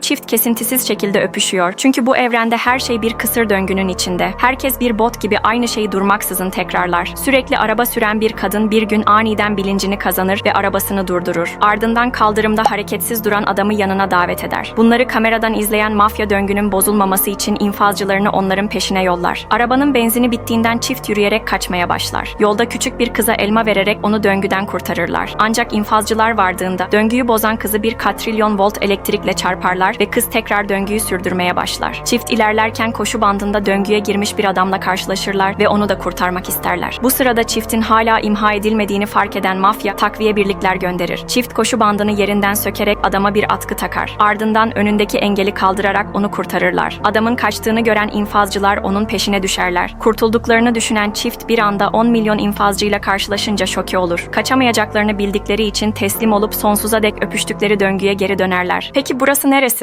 Çift kesintisiz şekilde öpüşüyor. Çünkü bu evrende her şey bir kısır döngünün içinde. Herkes bir bot gibi aynı şeyi durmaksızın tekrarlar. Sürekli araba süren bir kadın bir gün aniden bilincini kazanır ve arabasını durdurur. Ardından kaldırımda hareketsiz duran adamı yanına davet eder. Bunları kameradan izleyen mafya döngünün bozulmaması için infazcılarını onların peşine yollar. Arabanın benzini bittiğinden çift yürüyerek kaçmaya başlar. Yolda küçük bir kıza elma vererek onu döngüden kurtarırlar. Ancak infazcılar vardığında döngüyü bozan kızı bir katrilyon volt elektrikle çarparlar ve kız tekrar döngüyü sürdürmeye başlar. Çift ilerlerken koşu bandında döngüye girmiş bir adamla karşılaşırlar ve onu da kurtarmak isterler. Bu sırada çiftin hala imha edilmediğini fark eden mafya takviye birlikler gönderir. Çift koşu bandını yerinden sökerek adama bir atkı takar. Ardından önündeki engeli kaldırarak onu kurtarırlar. Adamın kaçtığını gören infazcılar onun peşine düşerler. Kurtulduklarını düşünen çift bir anda 10 milyon infazcıyla karşılaşınca şoke olur. Kaçamayacaklarını bildikleri için teslim olup sonsuza dek öpüştükleri döngüye geri dönerler. Peki burası neresi?